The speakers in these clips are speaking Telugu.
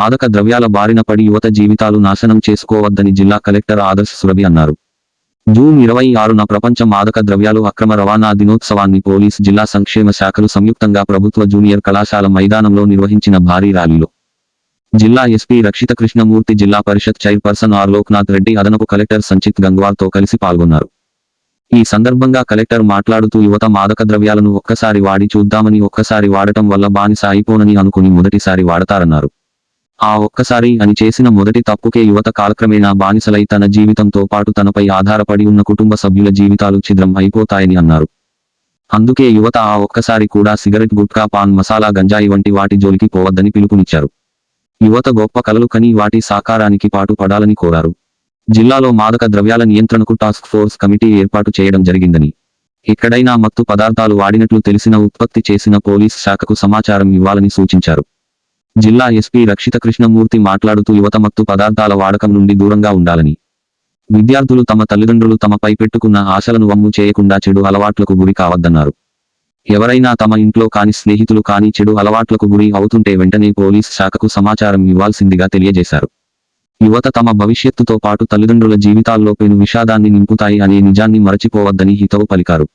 మాదక ద్రవ్యాల బారిన పడి యువత జీవితాలు నాశనం చేసుకోవద్దని జిల్లా కలెక్టర్ ఆదర్శ్ సురభి అన్నారు. జూన్ ఇరవై ఆరున ప్రపంచ మాదక ద్రవ్యాలు అక్రమ రవాణా దినోత్సవాన్ని పోలీస్ జిల్లా సంక్షేమ శాఖలు సంయుక్తంగా ప్రభుత్వ జూనియర్ కళాశాల మైదానంలో నిర్వహించిన భారీ ర్యాలీలో జిల్లా SP Rakshita Krishnamurthy Zilla Parishad chairperson R Loknath Reddy అదనపు కలెక్టర్ సంచిత్ గంగ్వార్తో కలిసి పాల్గొన్నారు. ఈ సందర్భంగా కలెక్టర్ మాట్లాడుతూ యువత మాదక ద్రవ్యాలను ఒక్కసారి వాడి చూద్దామని ఒక్కసారి వాడటం వల్ల బానిస అయిపోనని అనుకుని మొదటిసారి వాడతారన్నారు. ఆ ఒక్కసారి అని చేసిన మొదటి తప్పుకే యువత కాలక్రమేణా బానిసలై తన జీవితంతో పాటు తనపై ఆధారపడి ఉన్న కుటుంబ సభ్యుల జీవితాలు ఛిద్రం అయిపోతాయని అన్నారు. అందుకే యువత ఆ ఒక్కసారి కూడా సిగరెట్ గుట్కా పాన్ మసాలా గంజాయి వంటి వాటి జోలికి పోవద్దని పిలుపునిచ్చారు. యువత గొప్ప కలలు కని వాటి సాకారానికి పాటు పడాలని కోరారు. జిల్లాలో మాదక ద్రవ్యాల నియంత్రణకు టాస్క్ ఫోర్స్ కమిటీ ఏర్పాటు చేయడం జరిగిందని. ఎక్కడైనా మత్తు పదార్థాలు వాడినట్లు తెలిసిన ఉత్పత్తి చేసిన పోలీస్ శాఖకు సమాచారం ఇవ్వాలని సూచించారు. జిల్లా ఎస్పీ రక్షిత కృష్ణమూర్తి మాట్లాడుతూ యువత మత్తు పదార్థాల వాడకం నుండి దూరంగా ఉండాలని. విద్యార్థులు తమ తల్లిదండ్రులు తమపై పెట్టుకున్న ఆశలను వమ్ము చేయకుండా చెడు అలవాట్లకు గురి కావద్దన్నారు. ఎవరైనా తమ ఇంట్లో కాని స్నేహితులు కాని చెడు అలవాట్లకు గురి అవుతుంటే వెంటనే పోలీస్ శాఖకు సమాచారం ఇవ్వాల్సిందిగా తెలియజేశారు. యువత తమ భవిష్యత్తుతో పాటు తల్లిదండ్రుల జీవితాల్లో పెను విషాదాన్ని నింపుతాయి అనే నిజాన్ని మరచిపోవద్దని హితవు పలికారు.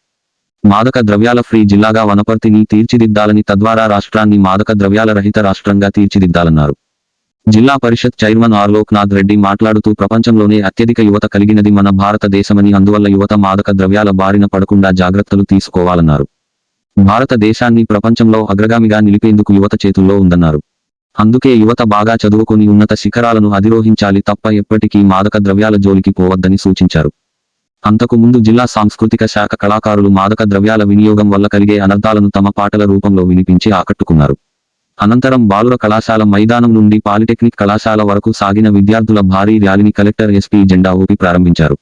మాదక ద్రవ్యాల ఫ్రీ జిల్లాగా వనపర్తిని తీర్చిదిద్దాలని తద్వారా రాష్ట్రాన్ని మాదక ద్రవ్యాల రహిత రాష్ట్రంగా తీర్చిదిద్దాలన్నారు. Zilla Parishad chairman R. Loknath Reddy మాట్లాడుతూ ప్రపంచంలోనే అత్యధిక యువత కలిగినది మన భారతదేశమని అందువల్ల యువత మాదక ద్రవ్యాల బారిన పడకుండా జాగ్రత్తలు తీసుకోవాలన్నారు. భారతదేశాన్ని ప్రపంచంలో అగ్రగామిగా నిలిపేందుకు యువత చేతుల్లో ఉందన్నారు. అందుకే యువత బాగా చదువుకుని ఉన్నత శిఖరాలను అధిరోహించాలి తప్ప ఎప్పటికీ మాదక ద్రవ్యాల జోలికి పోవద్దని సూచించారు. అంతకు ముందు జిల్లా సాంస్కృతిక శాఖ కళాకారులు మాదక ద్రవ్యాల వినియోగం వల్ల కలిగే అనర్థాలను తమ పాటల రూపంలో వినిపించి ఆకట్టుకున్నారు. అనంతరం బాలుర కళాశాల మైదానం నుండి పాలిటెక్నిక్ కళాశాల వరకు సాగిన విద్యార్థుల భారీ ర్యాలీని కలెక్టర్ ఎస్పీ జెండా ఊపి ప్రారంభించారు.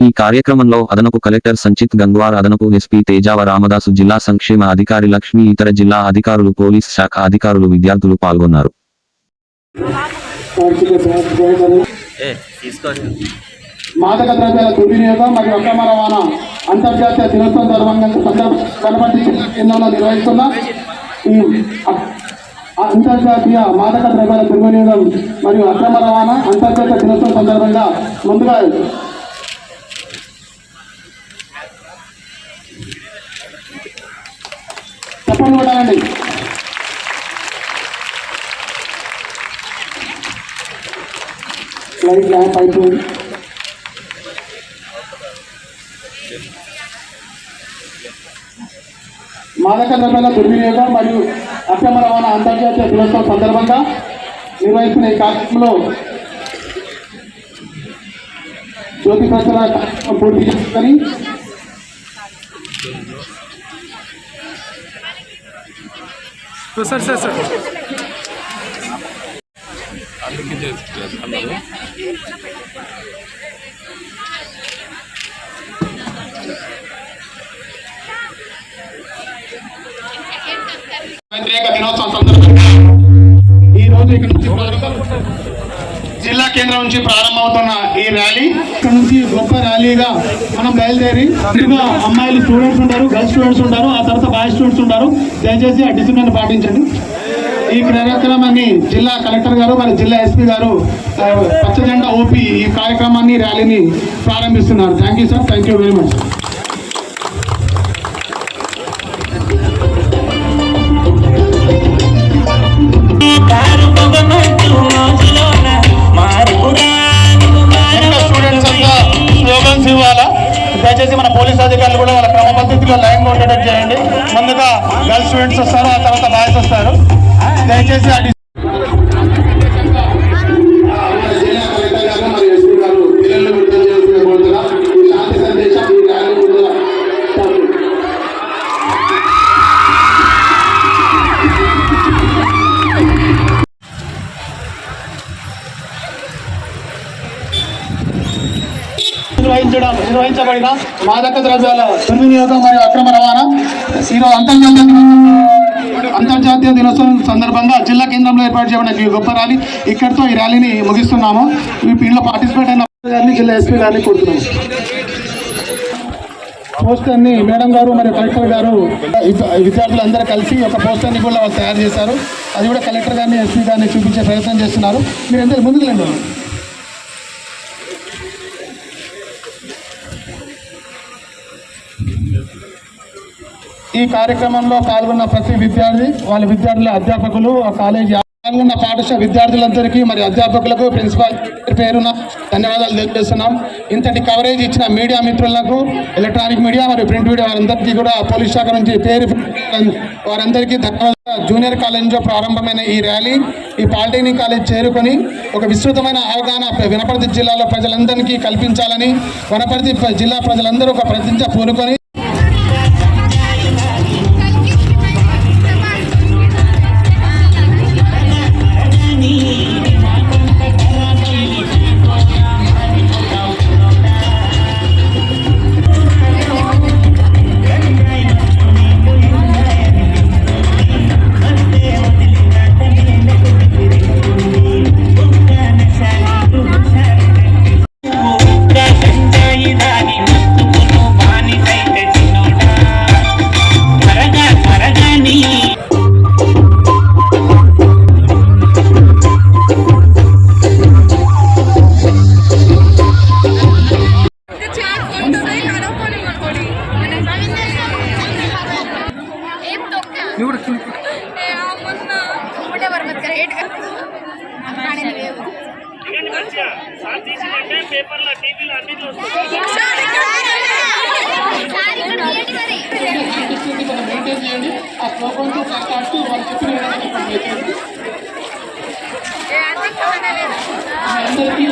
ఈ కార్యక్రమంలో అదనపు కలెక్టర్ సంచిత్ గంగ్వార్ అదనపు ఎస్పీ తేజావ రామదాసు జిల్లా సంక్షేమ అధికారి లక్ష్మి ఇతర జిల్లా అధికారులు పోలీస్ శాఖ అధికారులు విద్యార్థులు పాల్గొన్నారు. మాదక ద్రవ్యాల దుర్వినియోగం మరియు అక్రమ రవాణా అంతర్జాతీయ దినోత్సవం సందర్భంగా కేంద్రంలో నిర్వహిస్తున్న ఈ అంతర్జాతీయ మాదక ద్రవ్యాల దుర్వినియోగం మరియు అక్రమ రవాణా అంతర్జాతీయ దినోత్సవం సందర్భంగా ముందుగా చెప్పండి కొట్టాలండి లైట్ ల్యాంప్ అయిపోయింది మాదక ద్రవ్యాల దుర్వినియోగం మరియు అక్రమ రవాణా అంతర్జాతీయ దినోత్సవం సందర్భంగా నిర్వహిస్తున్న ఈ కార్యక్రమంలో జ్యోతి ప్రచార కార్యక్రమం పూర్తి చేసుకొని సార్ సార్ సార్. నుంచి ప్రారంభమవుతున్న ఈ ర్యాలీ. ఇక్కడ నుంచి గొప్ప ర్యాలీగా మనం బయలుదేరి అమ్మాయిలు స్టూడెంట్స్ ఉంటారు గర్ల్స్ స్టూడెంట్స్ ఉంటారు ఆ తర్వాత బాయ్ స్టూడెంట్స్ ఉంటారు. దయచేసి ఆ డిసిప్లిన్ పాటించండి. ఈ కార్యక్రమాన్ని జిల్లా కలెక్టర్ గారు మరి జిల్లా ఎస్పీ గారు పచ్చజెండా ఓపి ఈ కార్యక్రమాన్ని ర్యాలీని ప్రారంభిస్తున్నారు. Thank you sir thank you very much దయచేసి ఆ నిర్వహించడం నిర్వహించబడిన మాదక ద్రవ్యాల దుర్వినియోగం మరియు అక్రమ రవాణా. ఈరోజు అంతర్జాతీయ అంతర్జాతీయ దినోత్సవం సందర్భంగా జిల్లా కేంద్రంలో ఏర్పాటు చేయబడిన ఈ గొప్ప ర్యాలీ. ఇక్కడితో ఈ ర్యాలీని ముగిస్తున్నాము. ఈ దీనిలో పార్టిసిపేట్ అయిన గారిని జిల్లా ఎస్పీ గారిని కోరుతున్నాము. పోస్టర్ని మేడం గారు మరియు కలెక్టర్ గారు విద్యార్థులందరూ కలిసి ఒక పోస్టర్ని కూడా వాళ్ళు తయారు చేశారు. అది కూడా కలెక్టర్ గారిని ఎస్పీ గారిని చూపించే ప్రయత్నం చేస్తున్నారు. మీరు ఎంత ముందుకు ఈ కార్యక్రమంలో పాల్గొన్న ప్రతి విద్యార్థి వాళ్ళ విద్యార్థుల అధ్యాపకులు ఆ కాలేజీ పాల్గొన్న పాఠశాల విద్యార్థులందరికీ మరి అధ్యాపకులకు ప్రిన్సిపాల్ పేరున ధన్యవాదాలు తెలియజేస్తున్నాం. ఇంతటి కవరేజ్ ఇచ్చిన మీడియా మిత్రులకు ఎలక్ట్రానిక్ మీడియా మరియు ప్రింట్ మీడియా వారందరికీ కూడా పోలీస్ శాఖ నుంచి పేరు వారందరికీ ధన్యవాదాలు. జూనియర్ కాలేజీలో ప్రారంభమైన ఈ ర్యాలీ ఈ పాలిటెక్నిక్ కాలేజ్ చేరుకొని ఒక విస్తృతమైన అవగాహన వనపర్తి జిల్లాలో ప్రజలందరికీ కల్పించాలని వనపర్తి జిల్లా ప్రజలందరూ ఒక ప్రతిజ్ఞ పూనుకొని మెయింటైన్ చేయండి ఆ ప్రోగ్రామ్తో కాస్త వాళ్ళు చెప్పిన విధంగా అందరికీ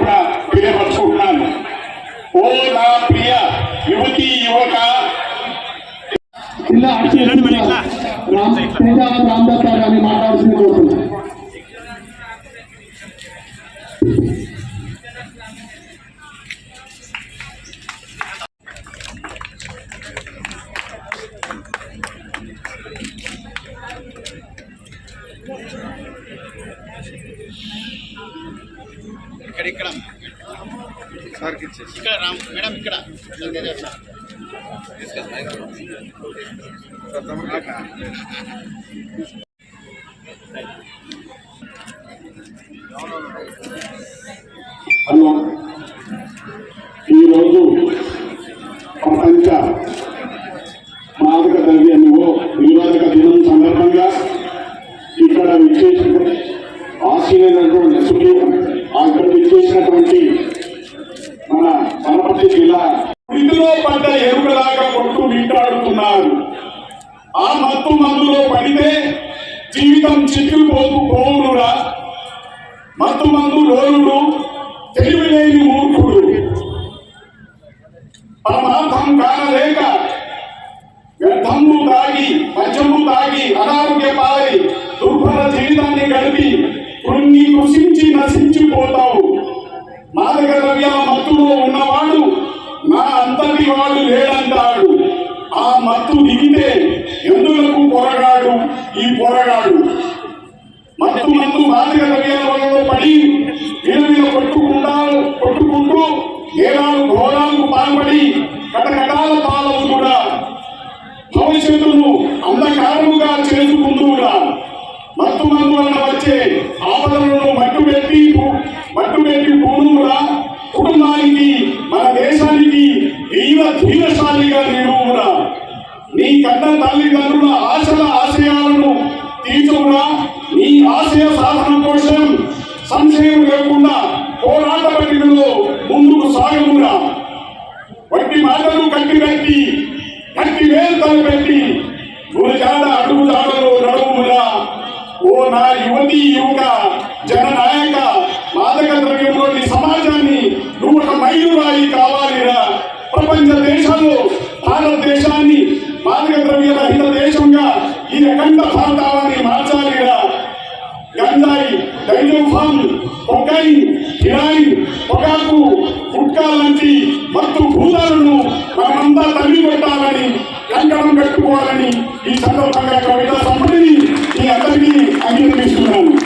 తరఫున తెలియపరుచుకుంటున్నాను ఓ నా ప్రియ యువతి యువక. జిల్లా అధ్యక్షుడు రామ్ గారిని మాట్లాడుతుంది కోరుతున్నాను హలో ఈరోజు ప్రపంచ మాదక ద్రవ్య నిరోధక దినం సందర్భంగా ఇక్కడ విచ్చేసిన ఆశీలైనటువంటి సుఖీ అక్కడ విచ్చేసినటువంటి మన వనపర్తి జిల్లా ఇందులో పడ్డ ఎరుకలాగా కొట్టు వీటాడుతున్నారు ఆ మత్తు మందులో పడితే జీవితం చిక్కుపోతూ పోవునురా మత్తు మందు లోనుడు తెలివి లేని జీవితాన్ని గడిపి కృంగి కృషించి నశించిపోతావు. మాదక ద్రవ్యాల మత్తులో ఉన్నవాడు నా అంతటి వాడు లేడంటాడు. ఆ మత్తు దిగితే ఎందులకు పొరగాడు? ఈ పొరగాడు. మత్తు మత్తు మాదక ద్రవ్యాల పడి విలువిల కొట్టుకుంటా కొట్టుకుంటూ నేరాలు ఘోరాలకు పాల్పడి కటకటాల పాలవు కూడా భవిష్యత్తును అంధకారముగా చేసుకుంటూ మత్తు వలన వచ్చే ఆపదలను మట్టు పెట్టి మట్టు పెట్టి కుటుంబానికి మన దేశానికి వీర ధీరశాలిగా నిలువురా నీ కన్న తల్లిదండ్రుల ఆశల ఆశయాలను తీర్చుకురా నీ ఆశయ సాధన కోసం సంశయం లేకుండా పోరాట పట్టికలో ముందుకు సాగమురా వట్టి మాటలు కట్టి పెట్టి కట్టి వేలు పెట్టి గురిజాడ అడుగు జాడలో నడుమురా ఓ నా యువతి యువక జననాయక మాదక ద్రవ్యంలోని సమాజాన్ని నువ్వు ఒక మైలురాయి కావాలిరా ప్రపంచ దేశాల్లో భారతదేశాన్ని మాదక ద్రవ్య రహిత దేశంగా ఈ అఖండ భారతాన్ని మార్చాలిరా గంజాయి డైజోఫామ్ కొకైన్ హిరాయిన్ పొగాకు గుట్కా లాంటి మత్తు భూతాలను మనమంతా తల్లి పెట్టాలని కంకణం పెట్టుకోవాలని ఈ సందర్భంగా కవిత సంపదని మీ అందరికీ అంగీకరిస్తున్నాను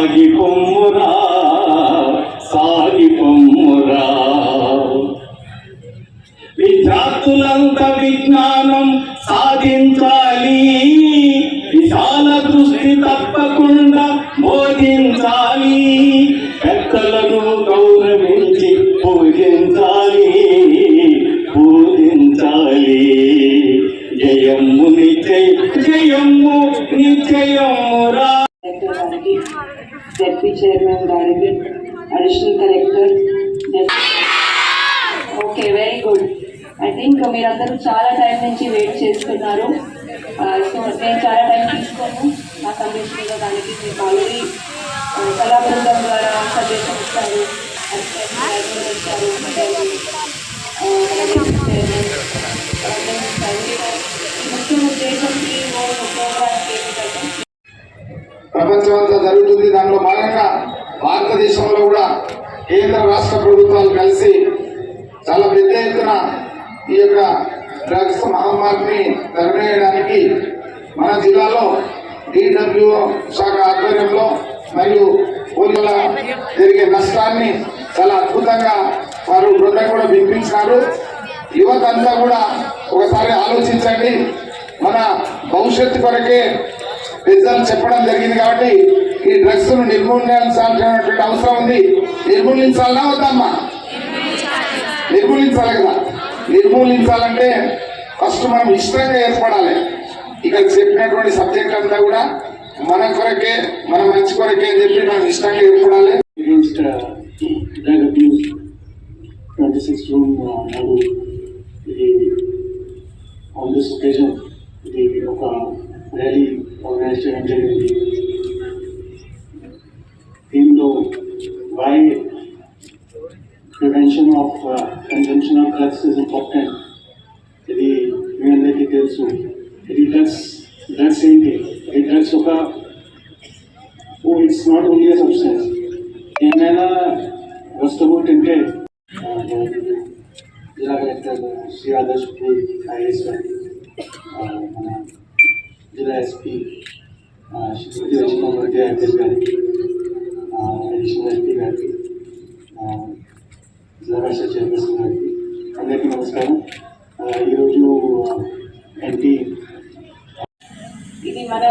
సాగి పొమ్మురా సందేశంలో దానికి మీకు ఆల్రెడీ కళాబృందం ద్వారా సందేశం ఇచ్చారు అసిస్టెంట్ ముఖ్య ఉద్దేశం ఈ ప్రోగ్రామ్కి జరుగుతుంది. దానిలో భాగంగా భారతదేశంలో కూడా కేంద్ర రాష్ట్ర ప్రభుత్వాలు కలిసి చాలా పెద్ద ఎత్తున ఈ యొక్క డ్రగ్స్ మహమ్మారిని తరిమేయడానికి మన జిల్లాలో డిడబ్ల్యూ శాఖ ఆధ్వర్యంలో మరియు పోలీసుల జరిగే నష్టాన్ని చాలా అద్భుతంగా వారు బృందం కూడా వినిపించినారు. యువత అంతా కూడా ఒకసారి ఆలోచించండి. మన భవిష్యత్తు కొరకే పెద్దలు చెప్పడం జరిగింది కాబట్టి ఈ డ్రగ్స్ను నిర్మూలించాల్సినటువంటి అవసరం ఉంది. నిర్మూలించాలన్నా వద్దమ్మా? నిర్మూలించాలి కదా. నిర్మూలించాలంటే ఫస్ట్ మనం ఇష్టంగా ఏర్పడాలి. ఇక్కడ చెప్పినటువంటి సబ్జెక్ట్ అంతా కూడా మన కొరకే మన మంచి కొరకే అని చెప్పి మనం ఇష్టంగా ఏర్పడాలి against uh, drug abuse 26 నాడు ఇది ఆన్ దిస్ ఒకేజన్ ఇది ఒక ర్యాలీ ఆర్గనైజ్ చేయడం జరిగింది. దీనిలో why prevention of consumption of drugs is important ఇది మీ అందరికీ తెలుసు. ఇది డ్రగ్స్ డ్రగ్స్ ఏంటి ఈ డ్రగ్స్ ఒక ఓ it's not only a substance ఏమైనా వస్తువు తింటే ఆ, జిల్లా కలెక్టర్ శ్రీ ఆదర్శ్ ఐఏఎస్ గారికి ఆ, మన జిల్లా ఎస్పీ శ్రీ లక్ష్మణమూర్తి ఐపీఎస్ గారికి అడిషనల్ ఎస్పీ గారికి ఆ, జిల్లా పరిషత్ చైర్మన్ గారికి అందరికీ నమస్కారం ఆ, ఈరోజు ఎన్టీ ఇది మన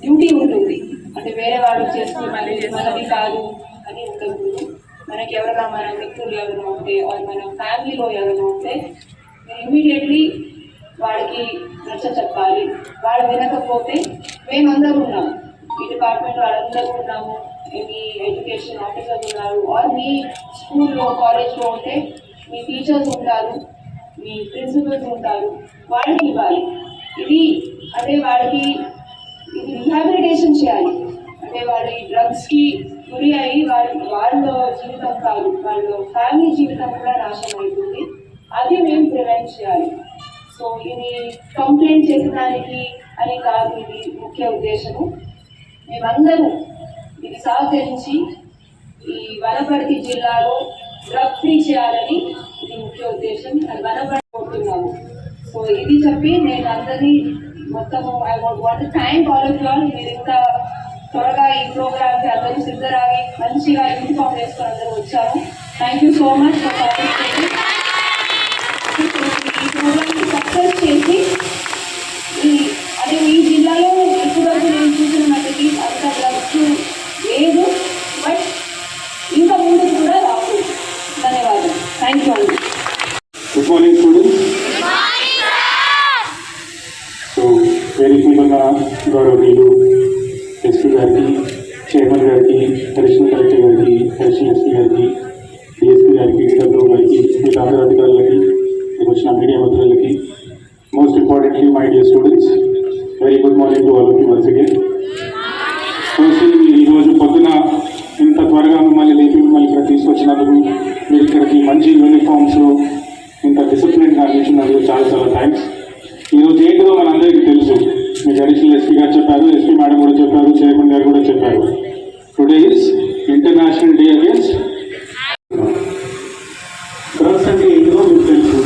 డ్యూటీ ఉంటుంది. అంటే వేరే వాళ్ళు చేసుకుని మనకి మనది కాదు అని ఉండకూడదు మనకి ఎవరైనా మన మిత్రులు ఎవరైనా ఉంటే మన ఫ్యామిలీలో ఎవరైనా ఉంటే ఇమీడియట్లీ వాళ్ళకి నచ్చ చెప్పాలి. వాళ్ళు వినకపోతే మేమందరూ ఉన్నాము ఈ డిపార్ట్మెంట్ వాళ్ళందరూ ఉన్నాము. మీ ఎడ్యుకేషన్ ఆఫీసర్ ఉన్నారు. ఆర్ మీ స్కూల్లో కాలేజ్లో ఉంటే మీ టీచర్స్ ఉంటారు. మీ ప్రిన్సిపల్స్ ఉంటారు. వాళ్ళకి ఇవ్వాలి. ఇది అంటే వాళ్ళకి ఇది రిహాబిలిటేషన్ చేయాలి. అంటే వాళ్ళు ఈ డ్రగ్స్కి గురి అయ్యి వాళ్ళ వాళ్ళ జీవితం కాదు వాళ్ళ ఫ్యామిలీ జీవితం కూడా నాశనం అవుతుంది అది మేము ప్రివెంట్ చేయాలి. సో ఇది కంప్లైంట్ చేసేదానికి అని కాదు ఇది ముఖ్య ఉద్దేశము. మేమందరూ ఇది సహకరించి ఈ వనపర్తి జిల్లాలో డ్రగ్ ఫ్రీ చేయాలని ఇది ముఖ్య ఉద్దేశం. అది వనపర్తి కోరుతున్నాము సో ఇది చెప్పి నేను అందరినీ మొత్తము I want thank all of all మీరు ఇంత త్వరగా ఈ ప్రోగ్రామ్కి అందరూ సిద్ధరాగి మంచిగా యూనిఫామ్ వేసుకుని అందరూ వచ్చారు. థ్యాంక్ యూ సో మచ్ ఈ ప్రోగ్రామ్ని సక్సెస్ చేసి ముఖ్యంగా గౌరవనీయులు ఎస్పీ గారికి చైర్మన్ గారికి అడిషనల్ కలెక్టర్ గారికి అడిషనల్ ఎస్పీ గారికి డిఎస్పీ గారికి డబ్ల్యూ గారికి మిగతా అందరి అధికారులకి మీకు వచ్చిన మీడియా మిత్రులకి most importantly my dear students very good morning to వాళ్ళకి ఆఫ్ వన్స్ అగైన్ ఈరోజు పొద్దున ఇంత త్వరగా మిమ్మల్ని లేపి మిమ్మల్ని ఇక్కడ తీసుకొచ్చినందుకు మీరు ఇక్కడికి మంచి యూనిఫామ్స్లో ఇంత డిసిప్లిన్గా అందించినందుకు చాలా చాలా థ్యాంక్స్ ఈరోజు ఏంటిదో మనందరికీ తెలుసు. మీరు అడిషనల్ ఎస్పీ గారు చెప్పారు ఎస్పీ మేడం కూడా చెప్పారు చైర్మన్ గారు కూడా చెప్పారు. Today is international day against drugs అంటే ఏంటిదో మీకు తెలుసు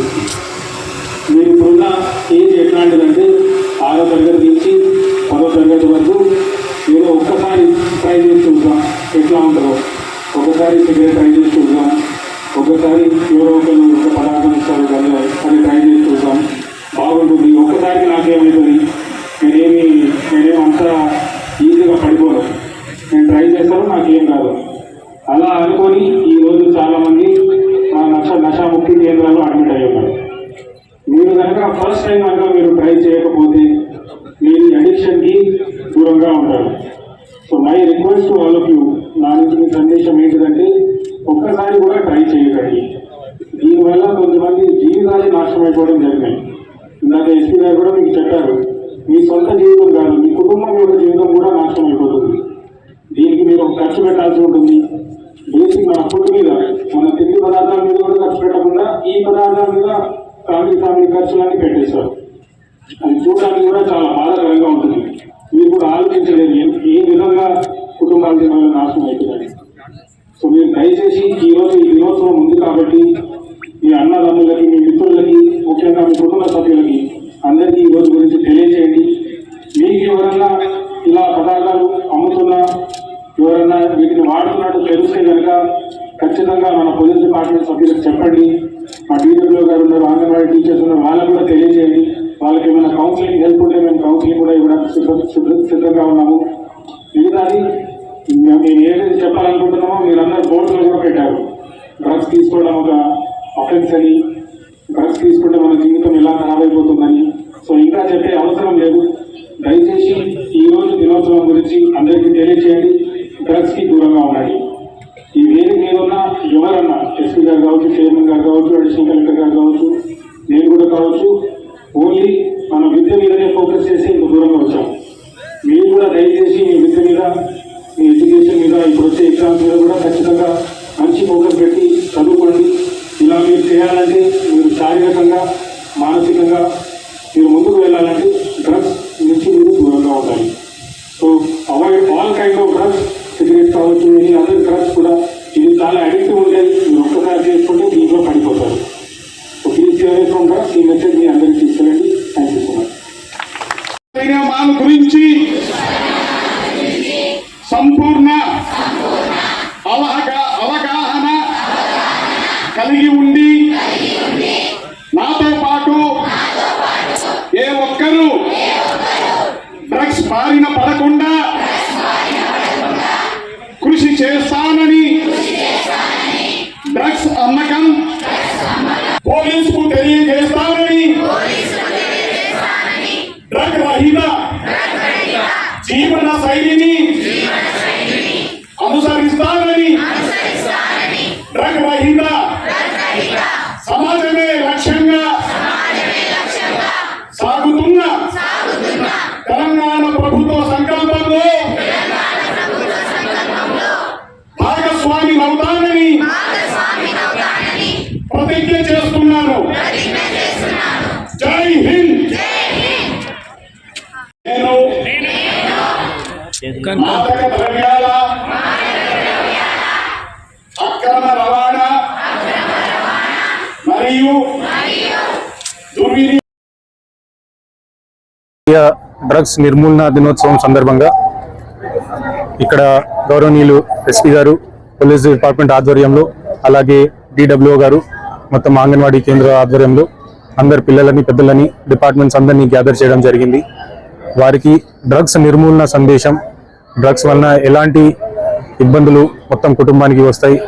మీరు ఇప్పుడున్న ఏజ్ ఎట్లాంటిదంటే ఆరో తరగతి నుంచి పదో తరగతి వరకు మీరు ఒక్కసారి ట్రై చేసి చూద్దాం ఎట్లా ఉంటుందో. ఒకసారి సిగరెట్ ట్రై చేసి చూద్దాం ఒకసారి ఎవరో ఒకరు ఒక పదార్థం ఇస్తారు కదా అది ట్రై చేసి చూద్దాం బాగుంటుంది ఒక్కసారి నాకేమవుతుంది? నేనేమి నేనేమి అంత ఈజీగా పడిపోను నేను ట్రై చేస్తాను నాకేం కాదు అలా అనుకొని ఈరోజు చాలామంది మా నష నషాముక్తి కేంద్రాల్లో అడ్మిట్ అయ్యి ఉన్నారు. మీరు కనుక ఫస్ట్ టైం కనుక మీరు ట్రై చేయకపోతే మీరు అడిక్షన్కి దూరంగా ఉంటారు so my request to all of you నా నుంచి మీ సందేశం ఏంటిదంటే ఒక్కసారి కూడా ట్రై చేయకండి. దీనివల్ల కొంతమంది జీవితాలు నాశనం అయిపోవడం జరిగినాయి. ఇందాక ఎస్పీ గారు కూడా మీకు చెప్పారు మీ సొంత జీవితం కాదు మీ కుటుంబం యొక్క జీవితం కూడా నాశనం అయిపోతుంది. దీనికి మీరు ఒక ఖర్చు పెట్టాల్సి ఉంటుంది. బేసిక్ మన ఫుడ్ మీద మన తిండి పదార్థాల మీద కూడా ఖర్చు పెట్టకుండా ఈ పదార్థాల మీద ఫ్యామిలీ ఫ్యామిలీ ఖర్చులన్నీ పెట్టేస్తారు. అది చూడడానికి కూడా చాలా బాధాకరంగా ఉంటుంది. మీరు కూడా ఆలోచించలేదు ఏ- విధంగా కుటుంబాల జీవనాలు నాశనం అవుతుందని సో మీరు దయచేసి ఈ రోజు ఈ దినోత్సవం ఉంది కాబట్టి మీ అన్నదమ్ములకి మీ మిత్రులకి ముఖ్యంగా మీ కుటుంబ సభ్యులకి అందరికీ ఈ రోజు గురించి తెలియజేయండి మీకు ఎవరన్నా ఇలా పదార్థాలు అమ్ముతున్నా ఎవరన్నా వీటిని వాడుతున్నట్టు తెలిస్తే కనుక ఖచ్చితంగా మన పోలీస్ డిపార్ట్మెంట్ సభ్యులకు చెప్పండి. మా టీచర్లో గారు ఉన్నారు అంగన్వాడీ టీచర్స్ ఉన్నారు వాళ్ళకు కూడా తెలియజేయండి వాళ్ళకి ఏమైనా కౌన్సిలింగ్ హెల్ప్ ఉంటే మేము కౌన్సిలింగ్ కూడా ఇవ్వడానికి సిద్ధంగా ఉన్నాము. మిగతాది మేము ఏదైతే చెప్పాలనుకుంటున్నామో మీరందరూ బోర్డులో కూడా పెట్టారు. డ్రగ్స్ తీసుకోవడం ఒక అఫెన్స్ అని డ్రగ్స్ తీసుకుంటే మన జీవితం ఎలా ఖరాబైపోతుందని అయిపోతుందని సో ఇంకా చెప్పే అవసరం లేదు. దయచేసి ఈ రోజు దినోత్సవం గురించి అందరికీ తెలియజేయండి డ్రగ్స్కి దూరంగా ఉండండి. ఈ వేదిక మీద ఉన్న ఎవరన్నా ఎస్పీ గారు కావచ్చు చైర్మన్ గారు కావచ్చు అడిషనల్ కలెక్టర్ గారు కావచ్చు నేను కూడా కావచ్చు ఓన్లీ మన విద్య మీదనే ఫోకస్ చేసి ఇంత దూరంగా వచ్చాం. మీరు కూడా దయచేసి మీ విద్య మీద మీ ఎడ్యుకేషన్ మీద ఇప్పుడు వచ్చే ఎగ్జామ్స్ మీద కూడా ఖచ్చితంగా మంచి ఫోకస్ పెట్టి చదువుకోండి. ఇలా మీరు చేయాలంటే మీరు శారీరకంగా మానసికంగా మీరు ముందుకు వెళ్ళాలంటే డ్రగ్స్ నుంచి మీరు దూరంగా ఉండాలి. So avoid all kind of drugs cigarette కావచ్చు ఎనీ అదర్ డ్రగ్స్ కూడా ఇది చాలా అడిక్టివ్ ఉంటాయి మీరు ఒక్కసారి చేసుకుంటే దీంట్లో పడిపోతారు. So please away from drugs ఈ మెసేజ్ మీ అందరికీ తీసుకెళ్ళండి. థ్యాంక్ యూ సో మచ్ గురించి సంపూర్ణ అవగా అవగాహన కలిగి ఉండి నాతో పాటు ఏ ఒక్కరూ డ్రగ్స్ బారిన పడకుండా అక్రమ రవాణా మరియు డ్రగ్స్ నిర్మూలన దినోత్సవం సందర్భంగా ఇక్కడ గౌరవనీయులు ఎస్పీ గారు పోలీస్ డిపార్ట్మెంట్ ఆధ్వర్యంలో అలాగే డిడబ్ల్యూ గారు మొత్తం అంగన్వాడీ కేంద్ర ఆధ్వర్యంలో అందరు పిల్లలని పెద్దలని డిపార్ట్మెంట్స్ అందరినీ గ్యాదర్ చేయడం జరిగింది. వారికి డ్రగ్స్ నిర్మూలన సందేశం డ్రగ్స్ వలన ఎలాంటి ఇబ్బందులు మొత్తం కుటుంబానికి వస్తాయి?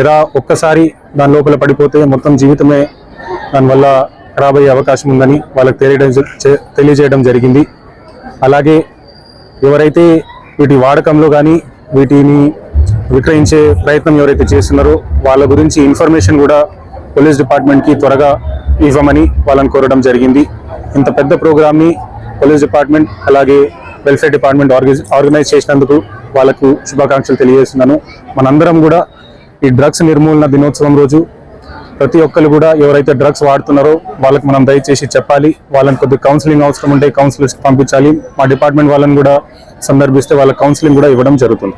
ఎలా ఒక్కసారి దాని లోపల పడిపోతే మొత్తం జీవితమే దానివల్ల ఖరాబ్ అయ్యే అవకాశం ఉందని వాళ్ళకి తెలియడం తెలియజేయడం జరిగింది. అలాగే ఎవరైతే వీటి వాడకంలో కానీ వీటిని విక్రయించే ప్రయత్నం ఎవరైతే చేస్తున్నారో వాళ్ళ గురించి ఇన్ఫర్మేషన్ కూడా పోలీస్ డిపార్ట్మెంట్కి త్వరగా ఇవ్వమని వాళ్ళని కోరడం జరిగింది. ఇంత పెద్ద ప్రోగ్రామ్ని పోలీస్ డిపార్ట్మెంట్ అలాగే వెల్ఫేర్ డిపార్ట్మెంట్ ఆర్గనైజ్ ఆర్గనైజ్ చేసినందుకు వాళ్ళకు శుభాకాంక్షలు తెలియజేస్తున్నాను. మనందరం కూడా ఈ డ్రగ్స్ నిర్మూలన దినోత్సవం రోజు ప్రతి ఒక్కరు కూడా ఎవరైతే డ్రగ్స్ వాడుతున్నారో వాళ్ళకి మనం దయచేసి చెప్పాలి. వాళ్ళని కొద్దిగా కౌన్సిలింగ్ అవసరం ఉంటే కౌన్సిలర్స్ పంపించాలి. మా డిపార్ట్మెంట్ వాళ్ళని కూడా సందర్భిస్తే వాళ్ళ కౌన్సిలింగ్ కూడా ఇవ్వడం జరుగుతుంది.